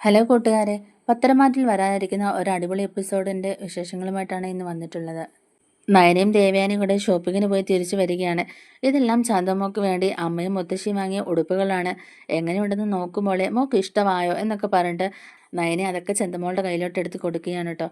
Hello കൂട്ടുകാരെ പത്തരമാറ്റിൽ വരാനിരിക്കുന്ന ഒരു അടിപൊളി എപ്പിസോഡിന്റെ വിശേഷങ്ങളുമായിട്ടാണ് ഇന്ന് വന്നിട്ടുള്ളത്. നയനയും ദേവയാനിയും കൂടെ ഷോപ്പിങ്ങിന് പോയി തിരിച്ചു വരികയാണ്. ഇതെല്ലാം ചന്തമോക്ക് വേണ്ടി അമ്മയും മുത്തശ്ശിയും വാങ്ങിയ ഉടുപ്പുകളാണ്. എങ്ങനെയുണ്ടെന്ന് നോക്കുമ്പോളെ മോക്ക് ഇഷ്ടമായോ എന്നൊക്കെ പറഞ്ഞിട്ട് നയനെ അതൊക്കെ ചന്തമോളുടെ കയ്യിലോട്ട് എടുത്ത് കൊടുക്കുകയാണ് കേട്ടോ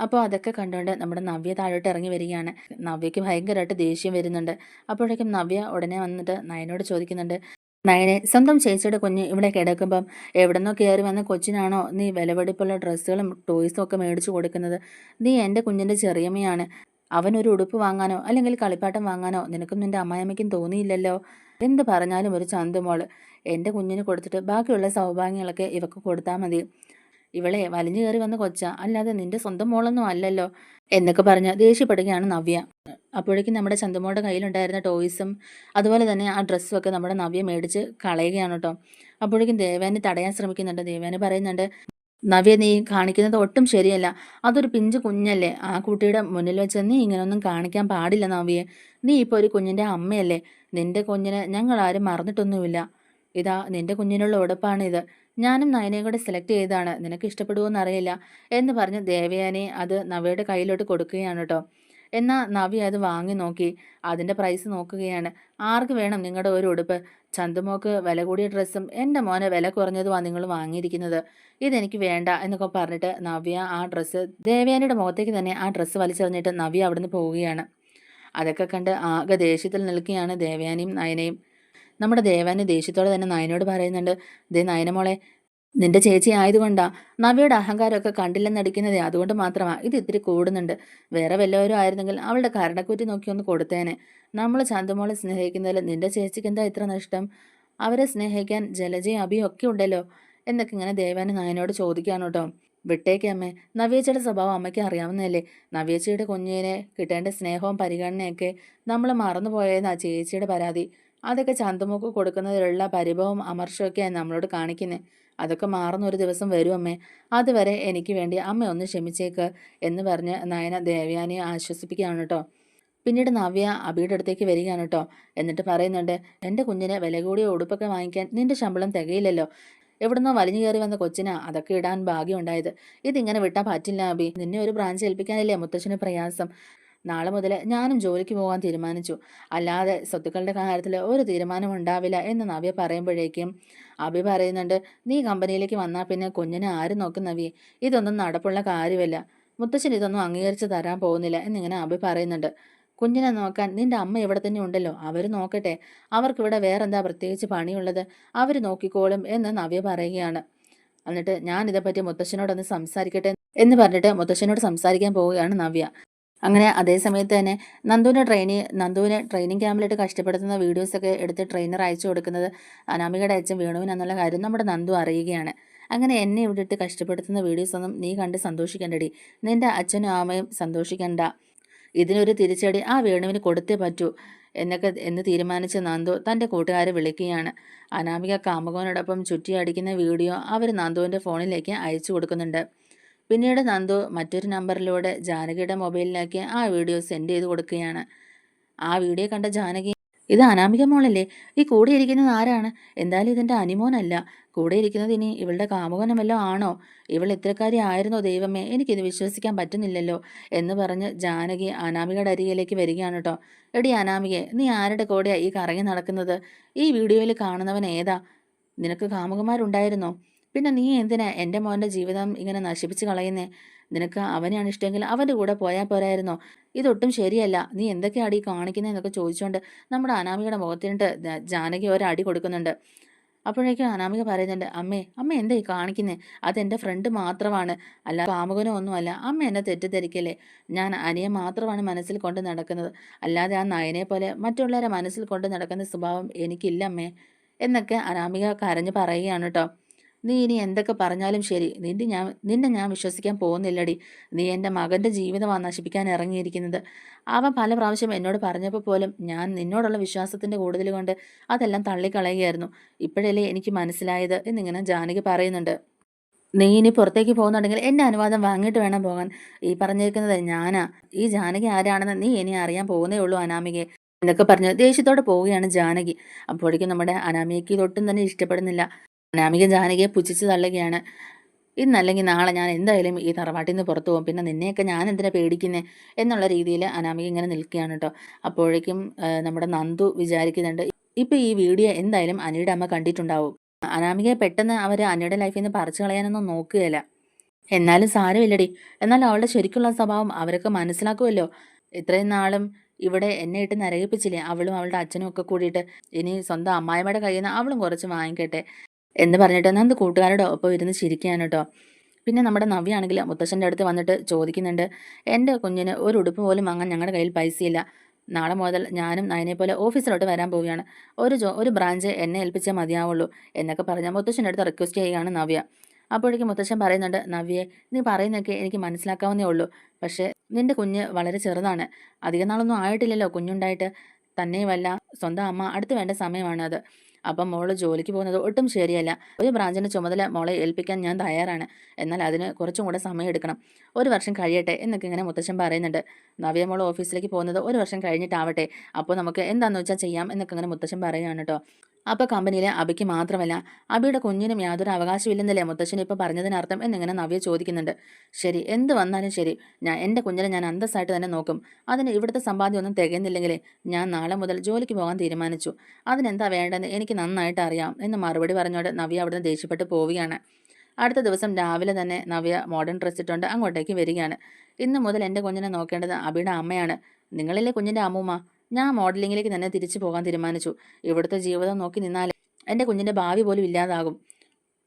അപ്പോൾ അതൊക്കെ കണ്ടുകൊണ്ട് നമ്മുടെ നവ്യ താഴോട്ട് ഇറങ്ങി വരികയാണ്. നവ്യയ്ക്ക് ഭയങ്കരമായിട്ട് ദേഷ്യം വരുന്നുണ്ട്. അപ്പോഴേക്കും നവ്യ ഉടനെ വന്നിട്ട് നയനോട് ചോദിക്കുന്നുണ്ട് നയനെ സ്വന്തം ചേച്ചിയുടെ കുഞ്ഞ് ഇവിടെ കിടക്കുമ്പം എവിടെന്നോ കയറി വന്ന കൊച്ചിനാണോ നീ വിലപിടിപ്പുള്ള ഡ്രസ്സുകളും ടോയ്സും ഒക്കെ മേടിച്ചു കൊടുക്കുന്നത്? നീ എന്റെ കുഞ്ഞിന്റെ ചെറിയമ്മയാണ്. അവനൊരു ഉടുപ്പ് വാങ്ങാനോ അല്ലെങ്കിൽ കളിപ്പാട്ടം വാങ്ങാനോ നിനക്കും നിന്റെ അമ്മായിമ്മയ്ക്കും തോന്നിയില്ലല്ലോ? എന്ത് പറഞ്ഞാലും ഒരു ചന്തുമോൾ എന്റെ കുഞ്ഞിന് കൊടുത്തിട്ട് ബാക്കിയുള്ള സൗഭാഗ്യങ്ങളൊക്കെ ഇവക്ക് കൊടുത്താൽ മതി. ഇവളെ വലിഞ്ഞു കയറി വന്ന കൊച്ച അല്ലാതെ നിന്റെ സ്വന്തം മോളൊന്നും അല്ലല്ലോ എന്നൊക്കെ പറഞ്ഞ് ദേഷ്യപ്പെടുകയാണ് നവ്യ. അപ്പോഴേക്കും നമ്മുടെ ചന്തമോളുടെ കയ്യിലുണ്ടായിരുന്ന ടോയ്സും അതുപോലെ തന്നെ ആ ഡ്രസ്സും ഒക്കെ നമ്മുടെ നവ്യ മേടിച്ച് കളയുകയാണ് കേട്ടോ. അപ്പോഴേക്കും ദേവാനെ തടയാൻ ശ്രമിക്കുന്നുണ്ട്. ദേവാനെ പറയുന്നുണ്ട് നവ്യ നീ കാണിക്കുന്നത് ഒട്ടും ശരിയല്ല. അതൊരു പിഞ്ചു കുഞ്ഞല്ലേ. ആ കുട്ടിയുടെ മുന്നിൽ വെച്ച് നീ ഇങ്ങനെയൊന്നും കാണിക്കാൻ പാടില്ല നവ്യെ. നീ ഇപ്പോൾ ഒരു കുഞ്ഞിന്റെ അമ്മയല്ലേ. നിന്റെ കുഞ്ഞിനെ ഞങ്ങൾ ആരും മറന്നിട്ടൊന്നുമില്ല. ഇതാ നിന്റെ കുഞ്ഞിനുള്ള ഉടപ്പാണിത്. ഞാനും നയനയും കൂടെ സെലക്ട് ചെയ്താണ് നിനക്ക് ഇഷ്ടപ്പെടുമോ എന്നറിയില്ല. എന്ന് പറഞ്ഞ് ദേവയാനി അത് നവയുടെ കയ്യിലോട്ട് കൊടുക്കുകയാണ് കേട്ടോ. എന്നാൽ നവി അത് വാങ്ങി നോക്കി. അതിന്റെ പ്രൈസ് നോക്കുകയാണ്. ആർക്ക് വേണം നിങ്ങളുടെ ഒരു ഉടുപ്പ്? ചന്തുമോക്ക് വില കൂടിയ ഡ്രസ്സും എന്റെ മോനെ വില കുറഞ്ഞതുമാണ് നിങ്ങൾ വാങ്ങിയിരിക്കുന്നത്. ഇതെനിക്ക് വേണ്ട എന്നൊക്കെ പറഞ്ഞിട്ട് നവ്യ ആ ഡ്രസ്സ് ദേവയാനിയുടെ മുഖത്തേക്ക് തന്നെ ആ ഡ്രസ്സ് വലിച്ചെറിഞ്ഞിട്ട് നവ്യ അവിടുന്ന് പോവുകയാണ്. അതൊക്കെ കണ്ട് ആകെ ദേഷ്യത്തിൽ നിൽക്കുകയാണ് ദേവയാനിയും നയനയും. നമ്മുടെ ദേവാന് ദേഷ്യത്തോടെ തന്നെ നയനോട് പറയുന്നുണ്ട് ദേ നയനമോളെ നിന്റെ ചേച്ചി ആയതുകൊണ്ടാ നവിയുടെ അഹങ്കാരമൊക്കെ കണ്ടില്ലെന്നടിക്കുന്നതേ അതുകൊണ്ട് മാത്രമാ ഇത് ഇത്തിരി കൂടുന്നുണ്ട്. വേറെ വല്ലവരും ആയിരുന്നെങ്കിൽ അവളുടെ കരണക്കുറ്റി നോക്കി ഒന്ന് കൊടുത്തേനെ. നമ്മൾ ചന്തുമോളെ സ്നേഹിക്കുന്നതിൽ നിന്റെ ചേച്ചിക്ക് എന്താ ഇത്ര നഷ്ടം? അവരെ സ്നേഹിക്കാൻ ജലജയും അഭിയും ഒക്കെ ഉണ്ടല്ലോ? എന്നൊക്കെ ഇങ്ങനെ ദേവാന് നായനോട് ചോദിക്കാണ് കേട്ടോ. വിട്ടേക്ക് അമ്മേ നവ്യേച്ചയുടെ സ്വഭാവം അമ്മയ്ക്ക് അറിയാവുന്നതല്ലേ? നവ്യേച്ചയുടെ കുഞ്ഞിനെ കിട്ടേണ്ട സ്നേഹവും പരിഗണനയൊക്കെ നമ്മൾ മറന്നുപോയെന്നാ ചേച്ചിയുടെ പരാതി. അതൊക്കെ ചന്തമുക്ക് കൊടുക്കുന്നതിലുള്ള പരിഭവം അമർഷമൊക്കെയാണ് നമ്മളോട് കാണിക്കുന്നത് അതൊക്കെ മാറുന്ന ഒരു ദിവസം വരും അമ്മേ. അതുവരെ എനിക്ക് വേണ്ടി അമ്മ ഒന്ന് ക്ഷമിച്ചേക്ക് എന്ന് പറഞ്ഞ് നയന ദേവയാനിയെ ആശ്വസിപ്പിക്കുകയാണ് കേട്ടോ. പിന്നീട് നവ്യ അബിയുടെ അടുത്തേക്ക് വരികയാണ് കേട്ടോ. എന്നിട്ട് പറയുന്നുണ്ട് എന്റെ കുഞ്ഞിന് വില കൂടിയ ഉടുപ്പൊക്കെ വാങ്ങിക്കാൻ നിന്റെ ശമ്പളം തികയില്ലല്ലോ. എവിടുന്നോ വലിഞ്ഞു കയറി വന്ന കൊച്ചിനാ അതൊക്കെ ഇടാൻ ഭാഗ്യമുണ്ടായത്. ഇതിങ്ങനെ വിട്ടാൽ പറ്റില്ല അബി. നിന്നെ ഒരു ബ്രാഞ്ച് ഏൽപ്പിക്കാനല്ലേ മുത്തച്ഛന് പ്രയാസം. നാളെ മുതൽ ഞാനും ജോലിക്ക് പോകാൻ തീരുമാനിച്ചു. അല്ലാതെ സ്വത്തുക്കളുടെ കാര്യത്തിൽ ഒരു തീരുമാനം ഉണ്ടാവില്ല എന്ന് നവ്യ പറയുമ്പോഴേക്കും അഭി പറയുന്നുണ്ട് നീ കമ്പനിയിലേക്ക് വന്നാൽ പിന്നെ കുഞ്ഞിനെ ആര് നോക്കും നവി ഇതൊന്നും നടപ്പുള്ള കാര്യമല്ല. മുത്തശ്ശൻ ഇതൊന്നും അംഗീകരിച്ച് തരാൻ പോകുന്നില്ല എന്നിങ്ങനെ അഭി പറയുന്നുണ്ട്. കുഞ്ഞിനെ നോക്കാൻ നിന്റെ അമ്മ ഇവിടെ തന്നെ ഉണ്ടല്ലോ. അവർ നോക്കട്ടെ. അവർക്കിവിടെ വേറെന്താ പ്രത്യേകിച്ച് പണിയുള്ളത്? അവർ നോക്കിക്കോളും എന്ന് നവ്യ പറയുകയാണ്. എന്നിട്ട് ഞാൻ ഇതേപ്പറ്റി മുത്തശ്ശനോടൊന്ന് സംസാരിക്കട്ടെ എന്ന് പറഞ്ഞിട്ട് മുത്തശ്ശനോട് സംസാരിക്കാൻ പോവുകയാണ് നവ്യ. അങ്ങനെ അതേ സമയത്ത് തന്നെ നന്ദുവിനെ ട്രെയിനി നന്ദുവിനെ ട്രെയിനിങ് ക്യാമ്പിലിട്ട് കഷ്ടപ്പെടുത്തുന്ന വീഡിയോസൊക്കെ എടുത്ത് ട്രെയിനർ അയച്ചു കൊടുക്കുന്നത് അനാമികയുടെ അച്ഛൻ വേണുവിനെന്നുള്ള കാര്യം നമ്മുടെ നന്ദു അറിയുകയാണ്. അങ്ങനെ എന്നെ ഇവിടിട്ട് കഷ്ടപ്പെടുത്തുന്ന വീഡിയോസൊന്നും നീ കണ്ട് സന്തോഷിക്കണ്ടടി. നിന്റെ അച്ഛനും അമ്മയും സന്തോഷിക്കണ്ട. ഇതിനൊരു തിരിച്ചടി ആ വേണുവിന് കൊടുത്തേ പറ്റൂ എന്നൊക്കെ എന്ന് തീരുമാനിച്ച നന്ദു തന്റെ കൂട്ടുകാരെ വിളിക്കുകയാണ്. അനാമിക കാമുകോനോടൊപ്പം ചുറ്റിയടിക്കുന്ന വീഡിയോ അവർ നന്ദുവിന്റെ ഫോണിലേക്ക് അയച്ചു കൊടുക്കുന്നുണ്ട്. പിന്നീട് നന്ദു മറ്റൊരു നമ്പറിലൂടെ ജാനകിയുടെ മൊബൈലിലേക്ക് ആ വീഡിയോ സെൻഡ് ചെയ്ത് കൊടുക്കുകയാണ്. ആ വീഡിയോ കണ്ട ജാനകി ഇത് അനാമിക മോളല്ലേ? ഈ കൂടെ ഇരിക്കുന്നത് ആരാണ്? എന്തായാലും ഇതിന്റെ അനിമോനല്ല. കൂടെ ഇരിക്കുന്നത് ഇനി ഇവളുടെ കാമുകനമല്ലോ ആണോ? ഇവൾ ഇത്തരക്കാരി ആയിരുന്നോ ദൈവമേ? എനിക്കിത് വിശ്വസിക്കാൻ പറ്റുന്നില്ലല്ലോ എന്ന് പറഞ്ഞ് ജാനകി അനാമികയുടെ അരികിലേക്ക് വരികയാണ് കേട്ടോ എടി അനാമികെ നീ ആരുടെ കൂടെയാണ് ഈ കറങ്ങി നടക്കുന്നത്? ഈ വീഡിയോയിൽ കാണുന്നവൻ ഏതാ? നിനക്ക് കാമുകന്മാരുണ്ടായിരുന്നോ? പിന്നെ നീ എന്തിനാ എന്റെ മോന്റെ ജീവിതം ഇങ്ങനെ നശിപ്പിച്ച് കളയുന്നേ? നിനക്ക് അവനെയാണ് ഇഷ്ടമെങ്കിൽ അവന്റെ കൂടെ പോയാൽ പോരായിരുന്നോ? ഇതൊട്ടും ശരിയല്ല. നീ എന്തൊക്കെയാണ് ഈ കാണിക്കുന്നതെന്നൊക്കെ ചോദിച്ചുകൊണ്ട് നമ്മുടെ അനാമികയുടെ മുഖത്തിനിട്ട് ജാനകി ഒരടി കൊടുക്കുന്നുണ്ട്. അപ്പോഴേക്കും അനാമിക പറയുന്നുണ്ട് അമ്മേ അമ്മ എന്താ ഈ കാണിക്കുന്നേ? അതെന്റെ ഫ്രണ്ട് മാത്രമാണ്. അല്ല കാമുകനോ ഒന്നുമല്ല. അമ്മ എന്നെ തെറ്റിദ്ധരിക്കല്ലേ? ഞാൻ അനിയെ മാത്രമാണ് മനസ്സിൽ കൊണ്ട് നടക്കുന്നത്. അല്ലാതെ ആ നയനെ പോലെ മറ്റുള്ളവരെ മനസ്സിൽ കൊണ്ട് നടക്കുന്ന സ്വഭാവം എനിക്കില്ല അമ്മേ എന്നൊക്കെ അനാമിക കരഞ്ഞ് പറയുകയാണ് കേട്ടോ. നീ ഇനി എന്തൊക്കെ പറഞ്ഞാലും ശരി. നിന്റെ ഞാൻ നിന്നെ ഞാൻ വിശ്വസിക്കാൻ പോകുന്നില്ലടി. നീ എന്റെ മകന്റെ ജീവിതമാണ് നശിപ്പിക്കാൻ ഇറങ്ങിയിരിക്കുന്നത്. അവൻ പല പ്രാവശ്യം എന്നോട് പറഞ്ഞപ്പോൾ പോലും ഞാൻ നിന്നോടുള്ള വിശ്വാസത്തിന്റെ കൂടുതൽ കൊണ്ട് അതെല്ലാം തള്ളിക്കളയുകയായിരുന്നു. ഇപ്പോഴല്ലേ എനിക്ക് മനസ്സിലായത് എന്നിങ്ങനെ ജാനകി പറയുന്നുണ്ട്. നീ ഇനി പുറത്തേക്ക് പോകുന്നുണ്ടെങ്കിൽ എന്റെ അനുവാദം വാങ്ങിയിട്ട് വേണം പോകാൻ. ഈ പറഞ്ഞിരിക്കുന്നത് ഞാനാ. ഈ ജാനകി ആരാണെന്ന് നീ ഇനി അറിയാൻ പോകുന്നേ ഉള്ളൂ അനാമികയെ. എന്നൊക്കെ പറഞ്ഞ് ദേഷ്യത്തോടെ പോവുകയാണ് ജാനകി. അപ്പോഴേക്കും നമ്മുടെ അനാമികയ്ക്ക് ഇതൊട്ടും തന്നെ ഇഷ്ടപ്പെടുന്നില്ല. അനാമിക ജാനകിയെ പുച്ഛിച്ച് തള്ളുകയാണ്. ഇന്നല്ലെങ്കിൽ നാളെ ഞാൻ എന്തായാലും ഈ തറവാട്ടിൽ നിന്ന് പുറത്തു പോകും. പിന്നെ നിന്നെയൊക്കെ ഞാൻ എന്തിനാ പേടിക്കുന്നത് എന്നുള്ള രീതിയിൽ അനാമിക ഇങ്ങനെ നിൽക്കുകയാണ് കേട്ടോ അപ്പോഴേക്കും നമ്മുടെ നന്ദു വിചാരിക്കുന്നുണ്ട് ഇപ്പം ഈ വീഡിയോ എന്തായാലും അനിയുടെ അമ്മ കണ്ടിട്ടുണ്ടാവും. അനാമികയെ പെട്ടെന്ന് അവർ അനിയുടെ ലൈഫിൽ നിന്ന് പറിച്ചു കളയാനൊന്നും നോക്കുകയില്ല. എന്നാലും സാരമില്ലടി. എന്നാൽ അവളുടെ ശരിക്കുള്ള സ്വഭാവം അവരൊക്കെ മനസ്സിലാക്കുമല്ലോ. ഇത്രയും നാളും ഇവിടെ എന്നെ ഇട്ട് നരകിപ്പിച്ചില്ലേ? അവളും അവളുടെ അച്ഛനും ഒക്കെ കൂടിയിട്ട് ഇനി സ്വന്തം അമ്മായിമ്മയുടെ കയ്യിൽ നിന്ന് അവളും കുറച്ച് വാങ്ങിക്കട്ടെ. എന്ന് പറഞ്ഞിട്ട് നന്ദ് കൂട്ടുകാരുടെ ഒപ്പം ഇരുന്ന് ചിരിക്കുകയാണ് കേട്ടോ. പിന്നെ നമ്മുടെ നവ്യാണെങ്കിൽ മുത്തശ്ശന്റെ അടുത്ത് വന്നിട്ട് ചോദിക്കുന്നുണ്ട് എന്റെ കുഞ്ഞിന് ഒരു ഉടുപ്പ് പോലും വാങ്ങാൻ ഞങ്ങളുടെ കയ്യിൽ പൈസയില്ല. നാളെ മുതൽ ഞാനും നയനെ പോലെ ഓഫീസിലോട്ട് വരാൻ പോവുകയാണ്. ഒരു ജോ ഒരു ബ്രാഞ്ച് എന്നെ ഏൽപ്പിച്ചേ മതിയാവുള്ളൂ എന്നൊക്കെ പറഞ്ഞ മുത്തശ്ശന്റെ അടുത്ത് റിക്വസ്റ്റ് ചെയ്യുകയാണ് നവ്യ. അപ്പോഴേക്കും മുത്തശ്ശൻ പറയുന്നുണ്ട് നവ്യെ നീ പറയുന്നൊക്കെ എനിക്ക് മനസ്സിലാക്കാവുന്നേ ഉള്ളൂ. പക്ഷേ നിന്റെ കുഞ്ഞ് വളരെ ചെറുതാണ്. അധികം നാളൊന്നും ആയിട്ടില്ലല്ലോ കുഞ്ഞുണ്ടായിട്ട്. തന്നെയുമല്ല സ്വന്തം അമ്മ അടുത്ത് വേണ്ട സമയമാണ് അത് അപ്പം മോൾ ജോലിക്ക് പോകുന്നത് ഒട്ടും ശരിയല്ല. ഒരു ബ്രാഞ്ചിന്റെ ചുമതല മോളെ ഏൽപ്പിക്കാൻ ഞാൻ തയ്യാറാണ്. എന്നാൽ അതിന് കുറച്ചും കൂടെ സമയം എടുക്കണം. ഒരു വർഷം കഴിയട്ടെ എന്നൊക്കെ ഇങ്ങനെ മുത്തശ്ശൻ പറയുന്നുണ്ട്. നവ്യ മോൾ ഓഫീസിലേക്ക് പോകുന്നത് ഒരു വർഷം കഴിഞ്ഞിട്ടാവട്ടെ. അപ്പോൾ നമുക്ക് എന്താണെന്ന് വെച്ചാൽ ചെയ്യാം എന്നൊക്കെ ഇങ്ങനെ മുത്തശ്ശൻ പറയുകയാണ് കേട്ടോ. അപ്പോൾ കമ്പനിയിലെ അബിക്ക് മാത്രമല്ല അബിയുടെ കുഞ്ഞിനും യാതൊരു അവകാശമില്ലെന്നല്ലേ മുത്തശ്ശൻ ഇപ്പോൾ പറഞ്ഞതിനർത്ഥം എന്നിങ്ങനെ നവ്യ ചോദിക്കുന്നുണ്ട്. ശരി എന്ത് വന്നാലും ശരി ഞാൻ എന്റെ കുഞ്ഞിനെ ഞാൻ അന്തസ്സായിട്ട് തന്നെ നോക്കും. അതിന് ഇവിടുത്തെ സമ്പാദ്യം ഒന്നും തികയുന്നില്ലെങ്കിലേ ഞാൻ നാളെ മുതൽ ജോലിക്ക് പോകാൻ തീരുമാനിച്ചു. അതിനെന്താ വേണ്ടതെന്ന് എനിക്ക് നന്നായിട്ട് അറിയാം എന്ന് മറുപടി പറഞ്ഞോട് നവ്യ അവിടുന്ന് ദേഷ്യപ്പെട്ട് പോവുകയാണ്. അടുത്ത ദിവസം രാവിലെ തന്നെ നവ്യ മോഡേൺ ഡ്രസ് ഇട്ടുകൊണ്ട് അങ്ങോട്ടേക്ക് വരികയാണ്. ഇന്ന് മുതൽ എന്റെ കുഞ്ഞിനെ നോക്കേണ്ടത് അബിയുടെ അമ്മയാണ്. നിങ്ങളില്ലേ കുഞ്ഞിന്റെ അമ്മൂമ്മ? ഞാൻ മോഡലിങ്ങിലേക്ക് തന്നെ തിരിച്ചു പോകാൻ തീരുമാനിച്ചു. ഇവിടുത്തെ ജീവിതം നോക്കി നിന്നാൽ എന്റെ കുഞ്ഞിന്റെ ഭാവി പോലും ഇല്ലാതാകും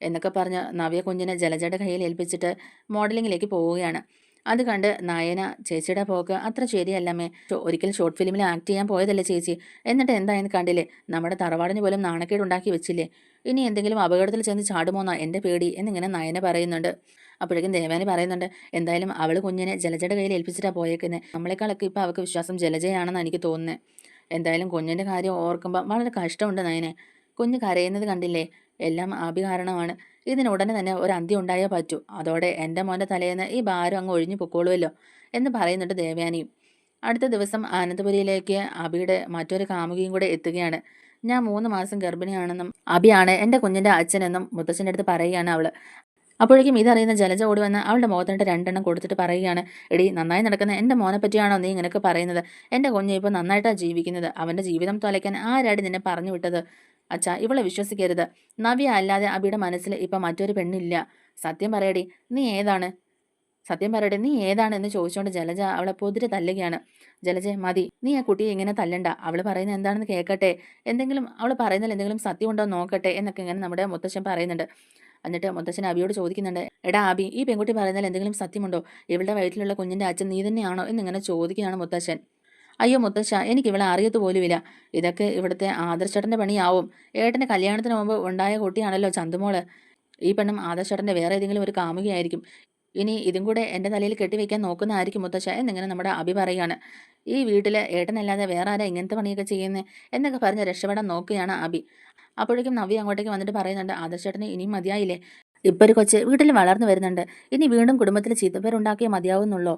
എന്നൊക്കെ പറഞ്ഞ് നവ്യ കുഞ്ഞിനെ ജലജയുടെ കയ്യിൽ ഏൽപ്പിച്ചിട്ട് മോഡലിങ്ങിലേക്ക് പോവുകയാണ്. അത് കണ്ട് നയന ചേച്ചിയുടെ പോക്ക് അത്ര ശരിയല്ലമ്മേ. ഒരിക്കൽ ഷോർട്ട് ഫിലിമിൽ ആക്ട് ചെയ്യാൻ പോയതല്ലേ ചേച്ചി? എന്നിട്ട് എന്തായെന്ന് കണ്ടില്ലേ? നമ്മുടെ തറവാടിന് പോലും നാണക്കേട് ഉണ്ടാക്കി വെച്ചില്ലേ? ഇനി എന്തെങ്കിലും അപകടത്തിൽ ചെന്ന് ചാടുമോന്നാ എന്റെ പേടി എന്നിങ്ങനെ നയന പറയുന്നുണ്ട്. അപ്പോഴേക്കും ദേവാനി പറയുന്നുണ്ട് എന്തായാലും അവൾ കുഞ്ഞിനെ ജലജയുടെ കയ്യിൽ ഏൽപ്പിച്ചിട്ടാണ് പോയേക്കുന്നത് നമ്മളെക്കാളൊക്കെ ഇപ്പോൾ അവൾക്ക് വിശ്വാസം ജലജയാണെന്ന് എനിക്ക് തോന്നുന്നത് എന്തായാലും കുഞ്ഞിന്റെ കാര്യം ഓർക്കുമ്പോൾ വളരെ കഷ്ടമുണ്ട് നയനെ. കുഞ്ഞ് കരയുന്നത് കണ്ടില്ലേ? എല്ലാം ആഭികാരണമാണ്. ഇതിനുടനെ തന്നെ ഒരു അന്ത്യം ഉണ്ടായേ പറ്റൂ. അതോടെ എന്റെ മോന്റെ തലേന്ന് ഈ ഭാരം അങ്ങ് ഒഴിഞ്ഞു പൊക്കോളുമല്ലോ എന്ന് പറയുന്നുണ്ട് ദേവയാനിയും അടുത്ത ദിവസം ആനന്ദപുരിയിലേക്ക് അബിയുടെ മറ്റൊരു കാമുകിയും കൂടെ എത്തുകയാണ്. ഞാൻ മൂന്ന് മാസം ഗർഭിണിയാണെന്നും അബിയാണ് എന്റെ കുഞ്ഞിന്റെ അച്ഛനെന്നും മുത്തച്ഛന്റെ അടുത്ത് പറയുകയാണ് അവൾ അപ്പോഴേക്കും ഇതറിയുന്ന ജലജ ഓടി വന്ന് അവളുടെ മുഖത്തിട്ട് രണ്ടെണ്ണം കൊടുത്തിട്ട് പറയുകയാണ് എടി നന്നായി നടക്കുന്ന എന്റെ മോനെ പറ്റിയാണോ നീ ഇങ്ങനെയൊക്കെ പറയുന്നത്? എന്റെ കുഞ്ഞ് ഇപ്പോൾ നന്നായിട്ടാണ് ജീവിക്കുന്നത്. അവന്റെ ജീവിതം തൊലയ്ക്കാൻ ആരാടി നിന്നെ പറഞ്ഞു വിട്ടത്? അച്ഛാ ഇവളെ വിശ്വസിക്കരുത്. നവ്യ അല്ലാതെ അബിയുടെ മനസ്സിൽ ഇപ്പം മറ്റൊരു പെണ്ണില്ല. സത്യം പറയടി നീ ഏതാണ്? സത്യം പറയട്ടെ നീ ഏതാണ്? എന്ന് ചോദിച്ചുകൊണ്ട് ജലജ അവളെ പൊതിരെ തല്ലുകയാണ്. ജലജ മതി. നീ ആ കുട്ടിയെ ഇങ്ങനെ തല്ലണ്ട. അവൾ പറയുന്നത് എന്താണെന്ന് കേൾക്കട്ടെ എന്തെങ്കിലും അവൾ പറയുന്നതിൽ എന്തെങ്കിലും സത്യം ഉണ്ടോ നോക്കട്ടെ എന്നൊക്കെ ഇങ്ങനെ നമ്മുടെ മുത്തശ്ശൻ പറയുന്നുണ്ട്. എന്നിട്ട് മുത്തച്ഛൻ അബിയോട് ചോദിക്കുന്നുണ്ട് എടാ അബി ഈ പെൺകുട്ടി പറയുന്നതിൽ എന്തെങ്കിലും സത്യമുണ്ടോ? ഇവളുടെ വയറ്റിലുള്ള കുഞ്ഞിന്റെ അച്ഛൻ നീ തന്നെയാണോ? എന്നിങ്ങനെ ചോദിക്കുകയാണ് മുത്തച്ഛൻ. അയ്യോ മുത്തശ്ശ എനിക്ക് ഇവളെ അറിയത്ത് പോലുമില്ല. ഇതൊക്കെ ഇവിടുത്തെ ആദർശേട്ടന്റെ പണിയാവും. ഏട്ടന്റെ കല്യാണത്തിന് മുമ്പ് ഉണ്ടായ കുട്ടിയാണല്ലോ ചന്തുമോൾ. ഈ പെണ്ണും ആദർശേട്ടന്റെ വേറെ ഏതെങ്കിലും ഒരു കാമുകയായിരിക്കും. ഇനി ഇതും കൂടെ എന്റെ തലയിൽ കെട്ടിവെക്കാൻ നോക്കുന്ന ആയിരിക്കും മുത്തശ്ശ എന്നിങ്ങനെ നമ്മുടെ അഭി പറയുകയാണ്. ഈ വീട്ടിൽ ഏട്ടനല്ലാതെ വേറെ ആരാ ഇങ്ങനത്തെ പണിയൊക്കെ ചെയ്യുന്നത് എന്നൊക്കെ പറഞ്ഞ് രക്ഷപ്പെടാൻ നോക്കുകയാണ് അഭി. അപ്പോഴേക്കും നവ്യ അങ്ങോട്ടേക്ക് വന്നിട്ട് പറയുന്നുണ്ട് ആദർശേട്ടന് ഇനിയും മതിയായില്ലേ? ഇപ്പോൾ ഒരു കൊച്ച് വീട്ടിൽ വളർന്നു വരുന്നുണ്ട്. ഇനി വീണ്ടും കുടുംബത്തിൽ ചീത്തപ്പേരുണ്ടാക്കിയേ മതിയാവുന്നുള്ളൂ?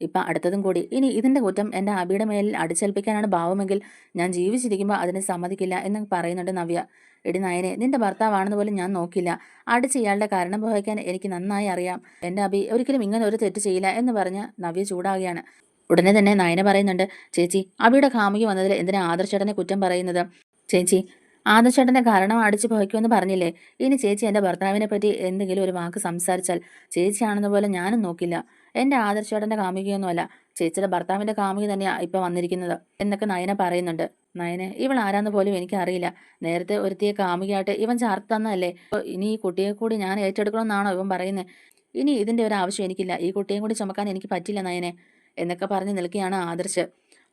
ഇപ്പം അടുത്തതും കൂടി. ഇനി ഇതിന്റെ കുറ്റം എന്റെ അബിയുടെ മേലിൽ അടിച്ചേൽപ്പിക്കാനാണ് ഭാവമെങ്കിൽ ഞാൻ ജീവിച്ചിരിക്കുമ്പോൾ അതിനെ സമ്മതിക്കില്ല എന്ന് പറയുന്നുണ്ട് നവ്യ. എടി നയനെ നിന്റെ ഭർത്താവാണെന്ന് പോലും ഞാൻ നോക്കില്ല. അടിച്ച് ഇയാളുടെ കാരണം വഹിക്കാൻ എനിക്ക് നന്നായി അറിയാം. എന്റെ അബി ഒരിക്കലും ഇങ്ങനെ ഒരു തെറ്റ് ചെയ്യില്ല എന്ന് പറഞ്ഞ് നവ്യ ചൂടാകുകയാണ് ഉടനെ തന്നെ നയന പറയുന്നുണ്ട് ചേച്ചി അബിയുടെ കാമുകി വന്നതിൽ എന്തിനാ ആദർശേട്ടനെ കുറ്റം പറയുന്നത്? ചേച്ചി ആദർശേട്ടനെ കാരണം അടിച്ചു ഭവിക്കുമെന്ന് പറഞ്ഞില്ലേ? ഇനി ചേച്ചി എന്റെ ഭർത്താവിനെ പറ്റി എന്തെങ്കിലും ഒരു വാക്ക് സംസാരിച്ചാൽ ചേച്ചിയാണെന്ന പോലെ ഞാനും നോക്കില്ല. എന്റെ ആദർശേട്ടന്റെ കാമുകിയൊന്നുമല്ല. ചേച്ചിയുടെ ഭർത്താവിന്റെ കാമുകി തന്നെയാണ് ഇപ്പം വന്നിരിക്കുന്നത്. എന്നൊക്കെ നയന പറയുന്നുണ്ട്. നയനെ ഇവൾ ആരാന്ന് പോലും എനിക്കറിയില്ല. നേരത്തെ ഒരുത്തിയെ കാമുകിയായിട്ട് ഇവൻ ചാർത്ത് തന്നതല്ലേ? അപ്പോൾ ഇനി ഈ കുട്ടിയെ കൂടി ഞാൻ ഏറ്റെടുക്കണമെന്നാണോ ഇവൻ പറയുന്നത് ഇനി ഇതിന്റെ ഒരു ആവശ്യം എനിക്കില്ല. ഈ കുട്ടിയെയും കൂടി ചുമക്കാൻ എനിക്ക് പറ്റില്ല നയനെ. എന്നൊക്കെ പറഞ്ഞ് നിൽക്കുകയാണ് ആദർശ്.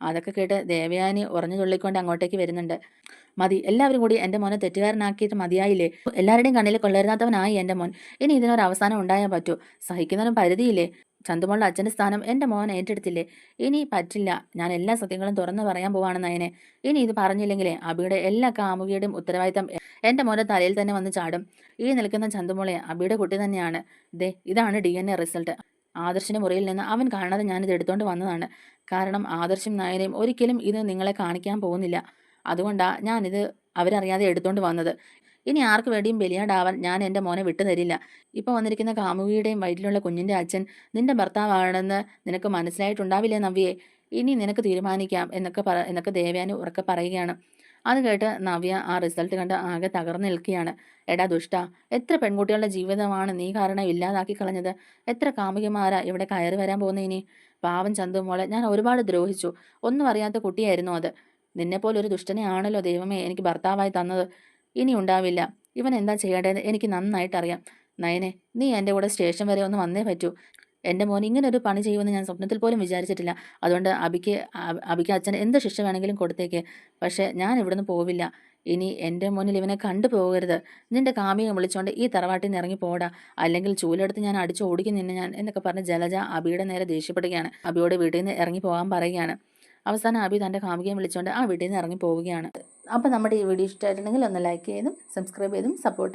അതൊക്കെ കേട്ട് ദേവയാനി ഉറഞ്ഞു തുള്ളിക്കൊണ്ട് അങ്ങോട്ടേക്ക് വരുന്നുണ്ട്. മതി എല്ലാവരും കൂടി എന്റെ മോനെ തെറ്റുകാരനാക്കിയിട്ട് മതിയായില്ലേ? എല്ലാവരുടെയും കണ്ണിൽ കൊള്ളരുതാത്തവനായി എന്റെ മോൻ. ഇനി ഇതിനൊരു അവസാനം ഉണ്ടായാൽ പറ്റൂ. സഹിക്കുന്നതിനും പരിധിയില്ലേ? ചന്തുമോളുടെ അച്ഛന്റെ സ്ഥാനം എന്റെ മോൻ ഏറ്റെടുത്തില്ലേ? ഇനി പറ്റില്ല. ഞാൻ എല്ലാ സത്യങ്ങളും തുറന്നു പറയാൻ പോവാണ് നയനെ. ഇനി ഇത് പറഞ്ഞില്ലെങ്കിലേ അബിയുടെ എല്ലാ കാമുകിയുടെയും ഉത്തരവാദിത്തം എന്റെ മോന്റെ തലയിൽ തന്നെ വന്ന് ചാടും. ഈ നിൽക്കുന്ന ചന്തുമോളെ അബിയുടെ കുട്ടി തന്നെയാണ്. ദേ ഇതാണ് ഡി എൻ എ റിസൾട്ട്. ആദർശിന്റെ മുറിയിൽ നിന്ന് അവൻ കാണാതെ ഞാനിത് എടുത്തുകൊണ്ട് വന്നതാണ്. കാരണം ആദർശം നായനെയും ഒരിക്കലും ഇത് നിങ്ങളെ കാണിക്കാൻ പോകുന്നില്ല. അതുകൊണ്ടാണ് ഞാനിത് അവരറിയാതെ എടുത്തുകൊണ്ട് വന്നത്. ഇനി ആർക്ക് വേണ്ടിയും ബലിയാടാവാൻ ഞാൻ എന്റെ മോനെ വിട്ടുതരില്ല ഇപ്പോൾ വന്നിരിക്കുന്ന കാമുകിയുടെയും വയറ്റിലുള്ള കുഞ്ഞിന്റെ അച്ഛൻ നിന്റെ ഭർത്താവാണെന്ന് നിനക്ക് മനസ്സിലായിട്ടുണ്ടാവില്ലേ നവ്യയെ ഇനി നിനക്ക് തീരുമാനിക്കാം എന്നൊക്കെ പറ എന്നൊക്കെ ദേവയാനി ഉറക്കെ പറയുകയാണ്. അത് കേട്ട് നവ്യ ആ റിസൾട്ട് കണ്ട് ആകെ തകർന്നു നിൽക്കുകയാണ്. എടാ ദുഷ്ട എത്ര പെൺകുട്ടികളുടെ ജീവിതമാണ് നീ കാരണം ഇല്ലാതാക്കി കളഞ്ഞത്? എത്ര കാമുകിമാരാ ഇവിടെ കയറി വരാൻ പോകുന്ന ഇനി? പാവം ചന്തു മോളെ ഞാൻ ഒരുപാട് ദ്രോഹിച്ചു. ഒന്നും അറിയാത്ത കുട്ടിയായിരുന്നു അത്. നിന്നെപ്പോലൊരു ദുഷ്ടനെ ആണല്ലോ ദൈവമേ എനിക്ക് ഭർത്താവായി തന്നത്. ഇനി ഉണ്ടാവില്ല. ഇവൻ എന്താ ചെയ്യേണ്ടത് എനിക്ക് നന്നായിട്ട് അറിയാം. നയനെ നീ എന്റെ കൂടെ സ്റ്റേഷൻ വരെ ഒന്ന് വന്നേ പറ്റൂ. എന്റെ മോൻ ഇങ്ങനെ ഒരു പണി ചെയ്യുമെന്ന് ഞാൻ സ്വപ്നത്തിൽ പോലും വിചാരിച്ചിട്ടില്ല. അതുകൊണ്ട് അബിക്ക് അബിക്ക് അച്ഛൻ എന്ത് ശിക്ഷ വേണമെങ്കിലും കൊടുത്തേക്ക്. പക്ഷേ ഞാൻ ഇവിടുന്ന് പോവില്ല. ഇനി എന്റെ മുന്നിൽ ഇവനെ കണ്ടു പോകരുത്. നിന്റെ കാമിയെ വിളിച്ചുകൊണ്ട് ഈ തറവാട്ടിൽ നിന്ന് ഇറങ്ങി പോടാ. അല്ലെങ്കിൽ ചൂലെടുത്ത് ഞാൻ അടിച്ചു ഓടിക്കും നിന്നെ ഞാൻ എന്നൊക്കെ പറഞ്ഞ് ജലജ അബിയുടെ നേരെ ദേഷ്യപ്പെടുകയാണ്. അബിയോട് വീട്ടിൽ നിന്ന് ഇറങ്ങി പോകാൻ പറയുകയാണ്. അവസാനം ആബി തന്റെ കാമുകിയെ വിളിച്ചുകൊണ്ട് ആ വീട്ടിൽ നിന്ന് ഇറങ്ങി പോവുകയാണ്. അപ്പോൾ നമ്മുടെ ഈ വീഡിയോ ഇഷ്ടമായിട്ടുണ്ടെങ്കിൽ ഒന്ന് ലൈക്ക് ചെയ്തും സബ്സ്ക്രൈബ് ചെയ്തും സപ്പോർട്ട്